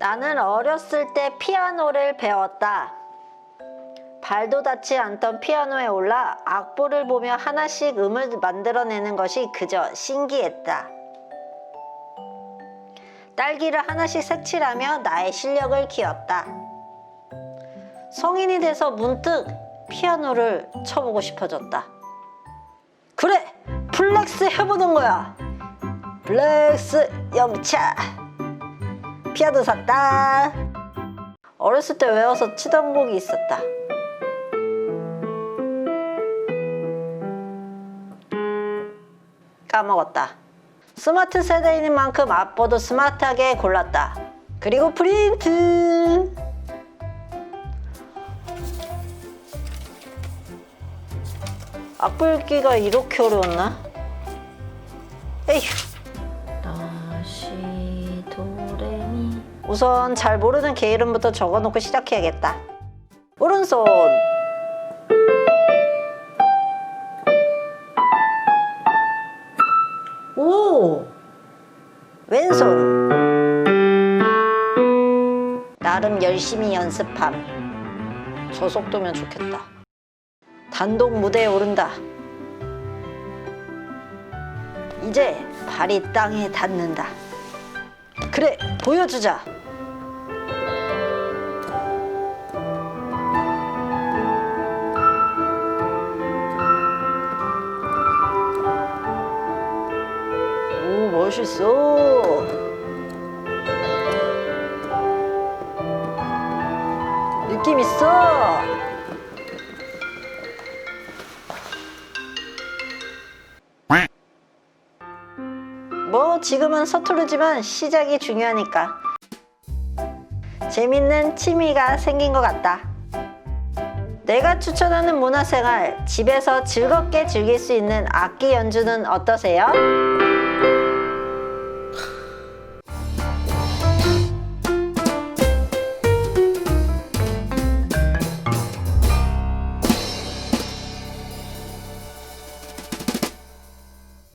나는 어렸을 때 피아노를 배웠다. 발도 닿지 않던 피아노에 올라 악보를 보며 하나씩 음을 만들어내는 것이 그저 신기했다. 딸기를 하나씩 색칠하며 나의 실력을 키웠다. 성인이 돼서 문득 피아노를 쳐보고 싶어졌다. 그래! 플렉스 해보는 거야! 플렉스 영차! 피아노 샀다! 어렸을 때 외워서 치던 곡이 있었다. 까먹었다. 스마트 세대인 만큼 앞보도 스마트하게 골랐다. 그리고 프린트! 악보 읽기가 이렇게 어려웠나? 에휴. 라시 도레미 우선 잘 모르는 개 이름부터 적어놓고 시작해야겠다. 오른손. 오. 왼손. 나름 열심히 연습함. 저 속도면 좋겠다. 단독 무대에 오른다. 이제 발이 땅에 닿는다. 그래, 보여주자. 멋있어. 느낌 있어. 뭐 지금은 서투르지만 시작이 중요하니까 재밌는 취미가 생긴 것 같다. 내가 추천하는 문화생활 집에서 즐겁게 즐길 수 있는 악기 연주는 어떠세요?